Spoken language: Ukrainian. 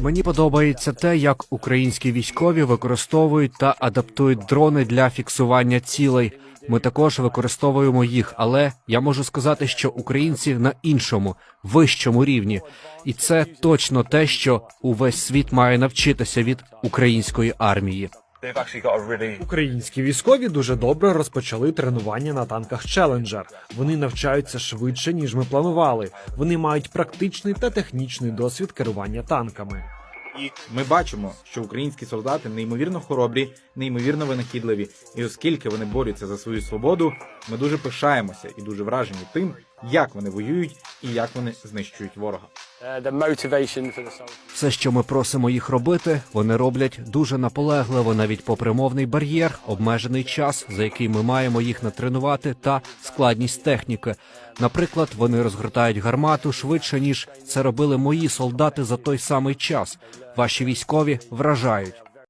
Мені подобається те, як українські військові використовують та адаптують дрони для фіксування цілей. Ми також використовуємо їх, але я можу сказати, що українці на іншому вищому рівні, і це точно те, що увесь світ має навчитися від української армії. Українські військові дуже добре розпочали тренування на танках Challenger. Вони навчаються швидше ніж ми планували. Вони мають практичний та технічний досвід керування танками. Ми бачимо, що українські солдати неймовірно хоробрі, неймовірно винахідливі, і оскільки вони борються за свою свободу, ми дуже пишаємося і дуже вражені тим, як вони воюють і як вони знищують ворога. Soldiers. Все, що ми просимо їх робити, вони роблять дуже наполегливо, навіть попри мовний бар'єр, обмежений час, за який ми маємо їх натренувати, та складність техніки. Наприклад, вони розгортають гармату швидше ніж це робили мої солдати за той самий час. Ваші військові вражають.